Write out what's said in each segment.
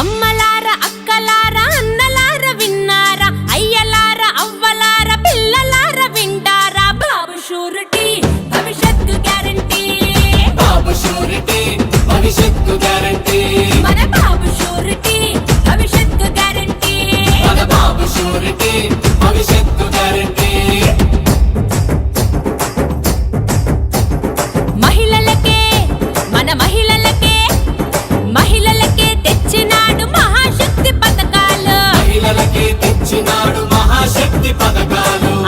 అమ్మలార అక్క మహాశక్తి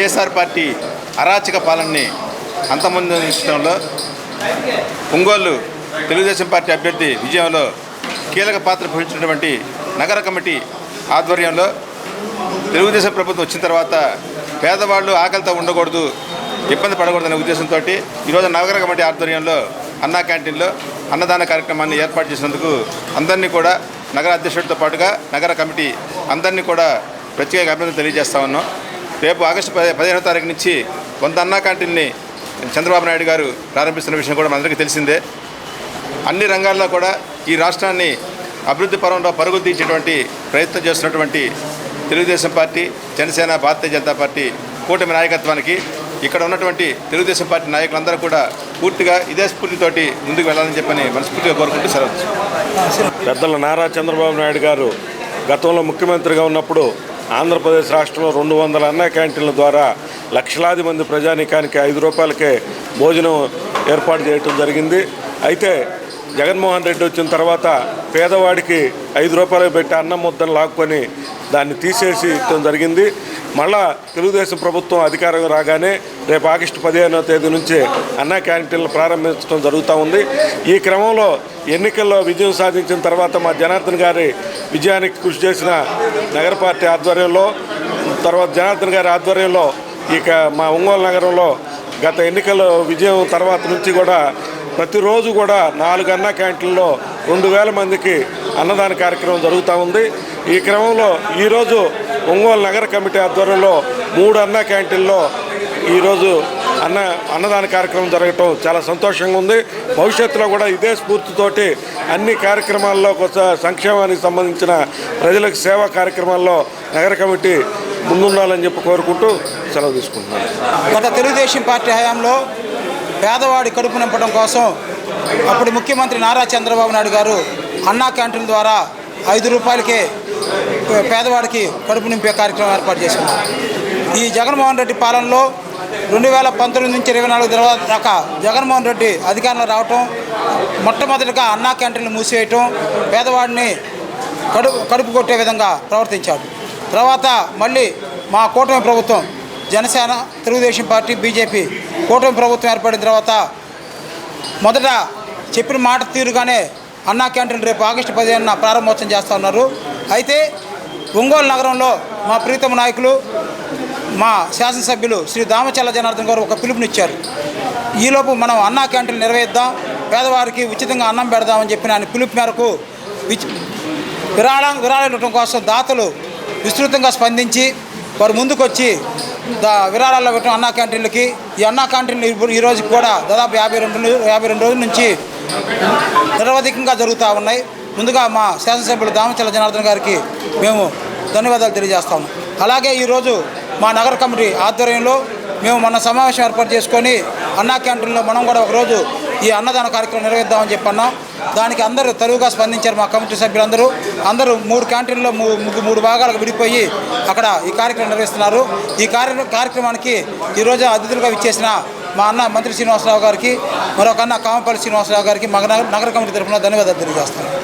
YSR party అరాచక పాలనని అంతమొందించడంలో ఒంగోలు తెలుగుదేశం పార్టీ అభ్యర్థి విజయంలో కీలక పాత్ర పోషించినటువంటి నగర కమిటీ ఆధ్వర్యంలో తెలుగుదేశం ప్రభుత్వం వచ్చిన తర్వాత పేదవాళ్ళు ఆకలితో ఉండకూడదు ఇబ్బంది పడకూడదనే ఉద్దేశంతో ఈరోజు నగర కమిటీ ఆధ్వర్యంలో అన్నా క్యాంటీన్లో అన్నదాన కార్యక్రమాన్ని ఏర్పాటు చేసినందుకు అందరినీ కూడా నగర అధ్యక్షుడితో పాటుగా నగర కమిటీ అందరినీ కూడా ప్రత్యేక అభినందన తెలియజేస్తా ఉన్నాం. రేపు ఆగస్టు పది పదిహేనో తారీఖు నుంచి వంద అన్నా క్యాంటీన్ని చంద్రబాబు నాయుడు గారు ప్రారంభిస్తున్న విషయం కూడా మనందరికీ తెలిసిందే. అన్ని రంగాల్లో కూడా ఈ రాష్ట్రాన్ని అభివృద్ధి పరంలో పరుగులు తీసేటువంటి ప్రయత్నం చేస్తున్నటువంటి తెలుగుదేశం పార్టీ జనసేన భారతీయ జనతా పార్టీ కూటమి నాయకత్వానికి ఇక్కడ ఉన్నటువంటి తెలుగుదేశం పార్టీ నాయకులందరూ కూడా పూర్తిగా ఇదే స్ఫూర్తితోటి ముందుకు వెళ్ళాలని చెప్పని మనస్ఫూర్తిగా కోరుకుంటూ సెలవు. పెద్దల నారా చంద్రబాబు నాయుడు గారు గతంలో ముఖ్యమంత్రిగా ఉన్నప్పుడు ఆంధ్రప్రదేశ్ రాష్ట్రంలో రెండు వందల అన్న క్యాంటీన్ల ద్వారా లక్షలాది మంది ప్రజానీకానికి ఐదు రూపాయలకే భోజనం ఏర్పాటు చేయటం జరిగింది. అయితే జగన్మోహన్ రెడ్డి వచ్చిన తర్వాత పేదవాడికి ఐదు రూపాయలు పెట్టి అన్నం ముద్దను లాక్కొని దాన్ని తీసేసి ఇవ్వడం జరిగింది. మళ్ళా తెలుగుదేశం ప్రభుత్వం అధికారం రాగానే రేపు ఆగస్టు పదిహేనవ తేదీ నుంచి అన్నా క్యాంటీన్లు ప్రారంభించడం జరుగుతూ ఉంది. ఈ క్రమంలో ఎన్నికల్లో విజయం సాధించిన తర్వాత మా జనార్దన్ గారి విజయానికి కృషి చేసిన నగర పార్టీ ఆధ్వర్యంలో తర్వాత జనార్దన్ గారి ఆధ్వర్యంలో ఇక మా ఒంగోలు నగరంలో గత ఎన్నికల విజయం తర్వాత నుంచి కూడా ప్రతిరోజు కూడా నాలుగు అన్న క్యాంటీన్లో రెండు వేల మందికి అన్నదాన కార్యక్రమం జరుగుతూ ఉంది. ఈ క్రమంలో ఈరోజు ఒంగోలు నగర కమిటీ ఆధ్వర్యంలో మూడు అన్న క్యాంటీన్లో ఈరోజు అన్న అన్నదాన కార్యక్రమం జరగటం చాలా సంతోషంగా ఉంది. భవిష్యత్తులో కూడా ఇదే స్ఫూర్తితోటి అన్ని కార్యక్రమాల్లో కొత్త సంక్షేమానికి సంబంధించిన ప్రజలకు సేవా కార్యక్రమాల్లో నగర కమిటీ ముందుండాలని చెప్పి కోరుకుంటూ సెలవు తీసుకుంటున్నాను. గత తెలుగుదేశం పార్టీ హయాంలో పేదవాడి కడుపు నింపడం కోసం అప్పుడు ముఖ్యమంత్రి నారా చంద్రబాబు నాయుడు గారు అన్నా క్యాంటీన్ ద్వారా ఐదు రూపాయలకే పేదవాడికి కడుపు నింపే కార్యక్రమం ఏర్పాటు చేసింది. ఈ జగన్మోహన్ రెడ్డి పాలనలో రెండు వేల పంతొమ్మిది నుంచి ఇరవై నాలుగు తర్వాత దాకా జగన్మోహన్ రెడ్డి అధికారంలో రావటం మొట్టమొదటిగా అన్నా క్యాంటీన్లు మూసివేయటం పేదవాడిని కడుపు కడుపు కొట్టే విధంగా ప్రవర్తించాడు. తర్వాత మళ్ళీ మా కూటమి ప్రభుత్వం జనసేన తెలుగుదేశం పార్టీ బీజేపీ కూటమి ప్రభుత్వం ఏర్పడిన తర్వాత మొదట చెప్పిన మాట తీరుగానే అన్నా క్యాంటీన్ రేపు ఆగస్టు పదిహేనున ప్రారంభోత్సవం చేస్తూ ఉన్నారు. అయితే ఒంగోలు నగరంలో మా ప్రీతమ నాయకులు మా శాసనసభ్యులు శ్రీ దామచల్ల జనార్దన్ గారు ఒక పిలుపునిచ్చారు. ఈలోపు మనం అన్నా క్యాంటీన్ నిర్వహిద్దాం పేదవారికి ఉచితంగా అన్నం పెడదామని చెప్పిన ఆయన పిలుపు మేరకు విచ్- విరాళం విరాళం కోసం దాతలు విస్తృతంగా స్పందించి వారు ముందుకొచ్చి విరాళాల్లో పెట్టిన అన్నా క్యాంటీన్లకి ఈ అన్నా క్యాంటీన్లు ఇప్పుడు ఈ రోజుకి కూడా దాదాపు యాభై రెండు యాభై రెండు రోజుల నుంచి నిరవధికంగా జరుగుతూ ఉన్నాయి. ముందుగా మా శాసనసభ్యులు దామచల జనార్దన్ గారికి మేము ధన్యవాదాలు తెలియజేస్తాము. అలాగే ఈరోజు మా నగర కమిటీ ఆధ్వర్యంలో మేము మన సమావేశం ఏర్పాటు చేసుకొని అన్నా క్యాంటీన్లో మనం కూడా ఒకరోజు ఈ అన్నదాన కార్యక్రమం నిర్వహిద్దామని చెప్పన్నాం. దానికి అందరూ తరువుగా స్పందించారు మా కమిటీ సభ్యులందరూ. అందరూ మూడు క్యాంటీన్లో మూడు మూడు భాగాలకు విడిపోయి అక్కడ ఈ కార్యక్రమం నిర్వహిస్తున్నారు. ఈ కార్య కార్యక్రమానికి ఈరోజు అతిథులుగా విచ్చేసిన మా అన్న మంత్రి శ్రీనివాసరావు గారికి మరొక అన్న కామపల్లి శ్రీనివాసరావు గారికి మా నగర కమిటీ తరఫున ధన్యవాదాలు తెలియజేస్తున్నాను